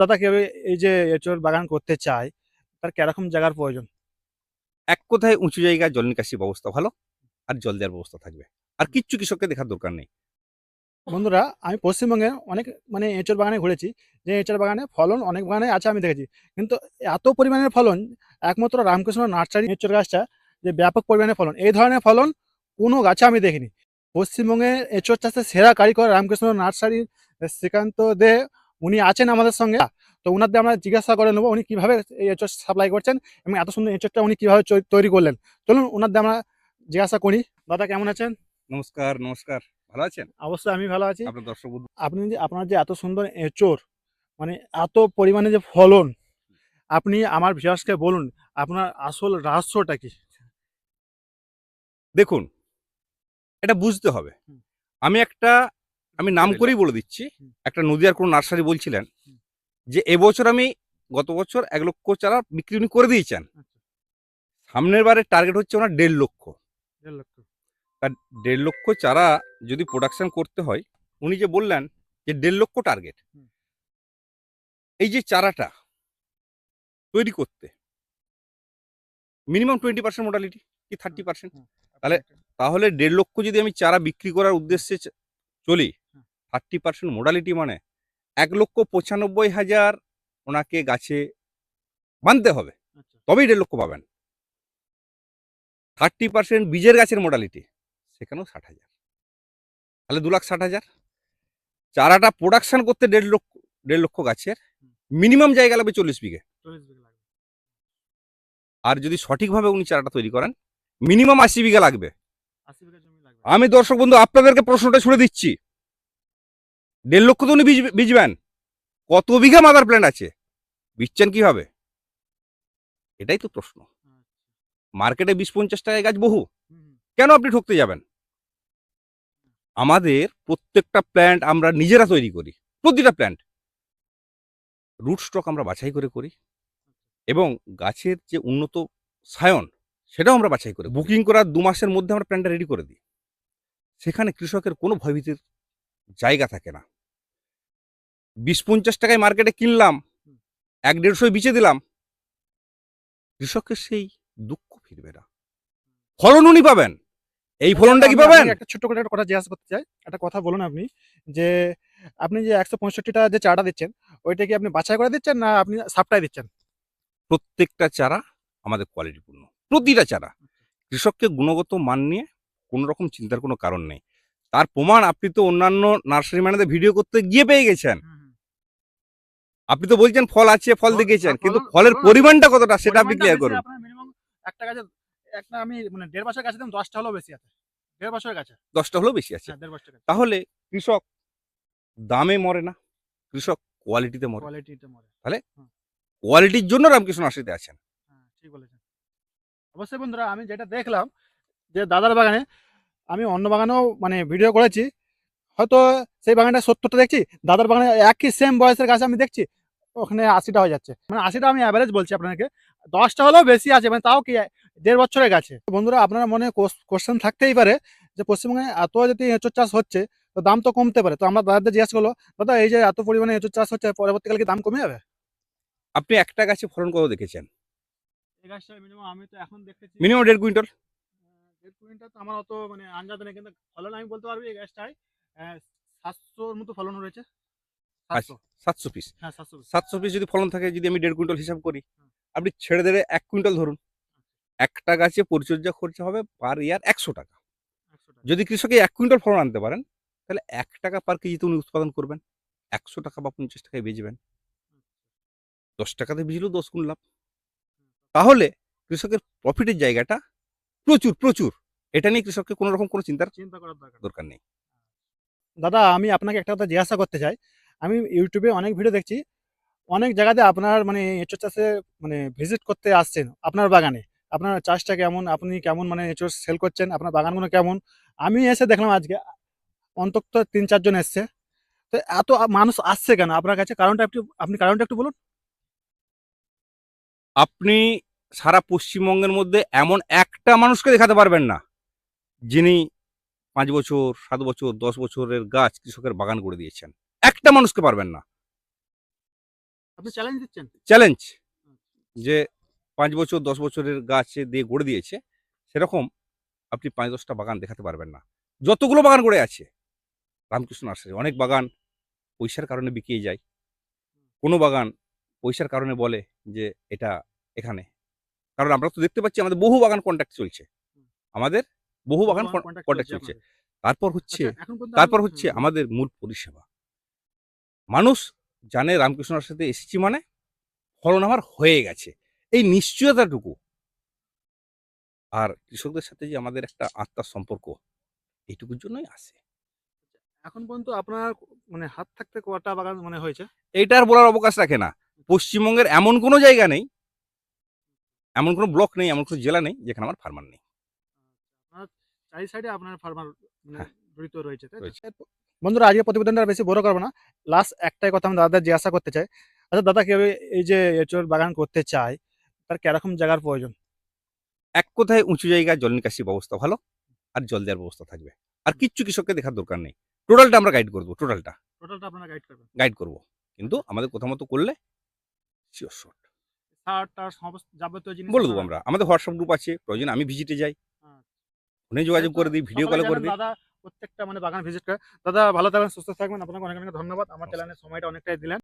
দাদা কেউ এই যে এঁচোর বাগান করতে চায় তার কীরকম জায়গার প্রয়োজন? এক কোথায় উঁচু জায়গায় জল নিকাশি ব্যবস্থা ভালো আর জল দেওয়ার ব্যবস্থা থাকবে। আর কিচ্ছু কৃষককে দেখার দরকার নেই। বন্ধুরা আমি পশ্চিমবঙ্গে অনেক মানে এঁচোর বাগানে ঘুরেছি। যে এঁচোর বাগানে ফলন অনেক বাগানে আছে আমি দেখেছি। কিন্তু এত পরিমাণের ফলন একমাত্র রামকৃষ্ণ নার্সারি এঁচোর গাছটা যে ব্যাপক পরিমাণে ফলন এই ধরনের ফলন কোনো গাছে আমি দেখিনি। পশ্চিমবঙ্গে এঁচোর চাষে সেরা কারিগর রামকৃষ্ণ নার্সারির শ্রীকান্ত দে উনি আছেন আমাদের সঙ্গে। তো ওনার দিয়ে আমরা জিজ্ঞাসা করে নেব উনি কীভাবে এই এঁচোর সাপ্লাই করছেন এবং এত সুন্দর এঁচোরটা উনি কীভাবে তৈরি করলেন। চলুন ওনার দিয়ে আমরা জিজ্ঞাসা করি। দাদা কেমন আছেন? নমস্কার নমস্কার। ভালো আছেন? অবশ্যই আমি ভালো আছি। আপনার দর্শক আপনি যে আপনার যে এত সুন্দর এঁচোর মানে এত পরিমাণে যে ফলন আপনি আমার ভিউয়ার্সকে বলুন আপনার আসল রহস্যটা কি? দেখুন এটা বুঝতে হবে। আমি একটা আমি নাম করেই বলে দিচ্ছি। একটা নদিয়ার কোনো নার্সারি বলছিলেন যে এবছর আমি গত বছর এক লক্ষ চারা বিক্রি উনি করে দিয়েছেন। আচ্ছা। সামনের বারে টার্গেট হচ্ছে ওনার দেড় লক্ষ। দেড় লক্ষ। তার দেড় লক্ষ চারা যদি প্রোডাকশন করতে হয় উনি যে বললেন যে দেড় লক্ষ টার্গেট এই যে চারাটা তৈরি করতে মিনিমাম টোয়েন্টি পার্সেন্ট মোটালিটি কি থার্টি পার্সেন্ট তাহলে তাহলে দেড় লক্ষ যদি আমি চারা বিক্রি করার উদ্দেশ্যে চলি। থার্টি পার্সেন্ট মোডালিটি মানে এক লক্ষ পঁচানব্বই হাজার ওনাকে গাছে বানতে হবে। আচ্ছা। তবেই দেড় লক্ষ পাবেন। থার্টি পার্সেন্ট বীজের গাছের মোডালিটি সেখানেও ষাট হাজার। তাহলে দু লাখ ষাট হাজার। চারাটা প্রোডাকশন করতে দেড় লক্ষ দেড় লক্ষ গাছের মিনিমাম জায়গা লাগবে চল্লিশ বিঘে। আর যদি সঠিকভাবে উনি চারাটা তৈরি করেন মিনিমাম আশি বিঘা লাগবে। আমি দর্শক বন্ধু আপনাদেরকে প্রশ্নটা ছুড়ে দিচ্ছি। দেড় লক্ষ তো উনি বীজ, বীজবেন। কত বিঘা মাদার প্ল্যান্ট আছে? বিচ্ছেন কীভাবে? এটাই তো প্রশ্ন। মার্কেটে বিশ পঞ্চাশ টাকায় গাছ বহু। কেন আপনি ঠকতে যাবেন? আমাদের প্রত্যেকটা প্ল্যান্ট আমরা নিজেরা তৈরি করি। প্রতিটা প্ল্যান্ট রুট স্টক আমরা বাছাই করে করি। এবং গাছের যে উন্নত সায়ন, সেটাও আমরা বাছাই করি। বুকিং করার দু মাসের মধ্যে আমরা প্ল্যানটা রেডি করে দিই। সেখানে কৃষকের কোনো ভয়ভীতির জায়গা থাকে না। বিশ পঞ্চাশ টাকায় মার্কেটে কিনলাম এক দেড়শোয় বিচে দিলাম। কৃষকের সেই দুঃখ ফিরবে না। ফলন উনি পাবেন। এই ফলনটা কি পাবেন? একটা ছোট্ট করে একটা কথা জিজ্ঞাসা করতে চাই। একটা কথা বলুন আপনি যে আপনি যে একশো পঁয়ষট্টিটা যে চাটা দিচ্ছেন ওইটা কি আপনি বাছাই করে দিচ্ছেন না আপনি সাপটাই দিচ্ছেন? প্রত্যেকটা চারা আমাদের কোয়ালিটিপূর্ণ প্রতিটা চারা। কৃষককে গুণগত মান নিয়ে কোনো রকম চিন্তার কোনো কারণ নেই। তার প্রমাণ আপনি তো অন্যান্য নার্সারি ম্যানেদের ভিডিও করতে গিয়ে পেয়ে গেছেন। আপনি তো বলছেন ফল আছে ফল দেখেছেন কিন্তু ফলের পরিমাণটা কতটা সেটা আপনি ক্লিয়ার করুন। একটা গাছে একটা আমি মানে দেড় বছর গাছে দিলাম দশটা হলেও বেশি আছে দেড় বছরের গাছে। দশটা হলেও বেশি আছে। হ্যাঁ, তাহলে কৃষক দামে মরে না কৃষক কোয়ালিটিতে মরে। কোয়ালিটিটা মরে। কোয়ালিটির জন্য রামকৃষ্ণ আশ্রিতে আছেন। হ্যাঁ ঠিক বলেছেন। অবশ্যই বন্ধুরা আমি যেটা দেখলাম যে দাদার বাগানে আমি অন্য বাগানেও মানে ভিডিও করেছি হয়তো সেই বাগানটা সত্তরটা দেখছি দাদার বাগানে একই সেম বয়সের গাছ আমি দেখছি ওখানে আশিটা হয়ে যাচ্ছে। মানে আশিটা আমি অ্যাভারেজ বলছি আপনাকে। দশটা হলেও বেশি আছে মানে তাও কি দেড় বছরের গাছে। বন্ধুরা আপনার মনে কোশ্চেন থাকতেই পারে যে পশ্চিমবঙ্গে এত যদি এঁচোর চাষ হচ্ছে তো দাম তো কমতে পারে। তো আমরা দাদাদের জিজ্ঞাসা করল দাদা এই যে এত পরিমাণে এঁচোর চাষ হচ্ছে পরবর্তীকালে কি দাম কমে যাবে? আপনি একটা গাছে ফলন কত দেখেছেন? এই গাছটা মিনিমাম আমি তো এখন দেখতেছি মিনিমাম দেড় কুইন্টাল? দেড় কুইন্টাল তো আমার অত মানে আন্দাজ নেই কিন্তু ফলন আমি বলতে পারব এই গাছটায় সাতশোর মতো ফলন রয়েছে সাতশো পিস হ্যাঁ সাতশো পিস যদি ফলন থাকে যদি আমি দেড় কুইন্টাল হিসাব করি আপনি ছেড়ে দেড়ে এক কুইন্টাল ধরুন। একটা গাছে পরিচর্যা খরচা হবে পার ইয়ার একশো টাকা। একশো টাকা। যদি কৃষকে এক কুইন্টাল ফলন আনতে পারেন তাহলে এক টাকা পার কেজিতে উনি উৎপাদন করবেন। একশো টাকা বা পঞ্চাশ টাকায় বেচবেন। দশ টাকাতে বেচলেও দশ গুণ লাভ। তাহলে কৃষকের প্রফিটের জায়গাটা প্রচুর প্রচুর। এটা নিয়ে কৃষককে কোনো রকম কোনো চিন্তার চিন্তা করার দরকার নেই। দাদা আমি আপনাকে একটা কথা জিজ্ঞাসা করতে চাই। আমি ইউটিউবে অনেক ভিডিও দেখছি। অনেক জায়গাতে আপনার মানে এঁচোর চাষে মানে ভিজিট করতে আসছেন আপনার বাগানে। আপনার চাষটা কেমন? আপনি কেমন মানে এঁচোর সেল করছেন? আপনার বাগানগুলো কেমন? আমি এসে দেখলাম আজকে, অন্তত তিন চারজন এসছে। তো এত মানুষ আসছে কেন? আপনার কাছে কারণটা একটু, আপনি কারণটা একটু বলুন। আপনি সারা পশ্চিমবঙ্গের মধ্যে এমন একটা মানুষকে দেখাতে পারবেন না, যিনি পাঁচ বছর, সাত বছর, দশ বছরের গাছ কৃষকের বাগান করে দিয়েছেন। একটা মানুষকে পারবেন না। আপনি চ্যালেঞ্জ দিচ্ছেন? চ্যালেঞ্জ যে পাঁচ বছর দশ বছরের গাছে দিয়ে গড়ে দিয়েছে সেরকম আপনি পাঁচ দশটা বাগান দেখাতে পারবেন না। যতগুলো বাগান গড়ে আছে রামকৃষ্ণ নার্সারি অনেক বাগান পয়সার কারণে বিকিয়ে যায়। কোনো বাগান পয়সার কারণে বলে যে এটা এখানে। কারণ আমরা তো দেখতে পাচ্ছি আমাদের বহু বাগান কন্ট্যাক্ট চলছে। আমাদের বহু বাগান কন্ট্যাক্ট চলছে তারপর হচ্ছে আচ্ছা, তারপর হচ্ছে আমাদের মূল পরিষেবা। মানুষ জানে রামকৃষ্ণের সাথে এসেছি মানে ফলন আমার হয়ে গেছে এই নিশ্চয়তাটুকু আর কৃষকদের সাথে যে আমাদের একটা আত্মার সম্পর্ক এইটুকুর জন্যই আসে এখন পর্যন্ত আপনার মানে হাত থাকতে কটা বাগান মানে হয়েছে এইটার বলার অবকাশ রাখে না পশ্চিমবঙ্গের এমন কোনো জায়গা নেই এমন কোনো ব্লক নেই এমন কোনো জেলা নেই যেখানে আমার ফার্মার নেই চারি সাইডে আপনার ফার্মার মানে হ্যাঁ। জড়িত? রয়েছে। বন্ধুরা আজকে প্রতিবেদনটা বেশি বড় করব না। লাস্ট একটাই কথা আমি দাদা জিজ্ঞাসা করতে চাই। আচ্ছা দাদা কীভাবে এই যে এঁচড় বাগান করতে চায় তার কীরকম জায়গার প্রয়োজন? এক কোথায় উঁচু জায়গায় জল নিকাশি ব্যবস্থা ভালো আর জল দেওয়ার ব্যবস্থা থাকবে। আর কিচ্ছু কৃষককে দেখার দরকার নেই। টোটালটা আমরা গাইড করব টোটালটা টোটালটা আপনারা গাইড করবেন। গাইড করব। কিন্তু আমাদের কথা মতো করলে শিওর শট বলে দেবো আমরা। আমাদের হোয়াটসঅ্যাপ গ্রুপ আছে প্রয়োজন আমি ভিজিটে যাই। আচ্ছা। ফোনে যোগাযোগ করে দিই ভিডিও কল করে দিই। দাদা প্রত্যেকটা মানে বাগান ভিজিট করে। দাদা ভালো থাকবেন সুস্থ থাকবেন। আপনাকে অনেক অনেক ধন্যবাদ। আমার। চ্যানেলের সময়টা অনেকটাই দিলেন।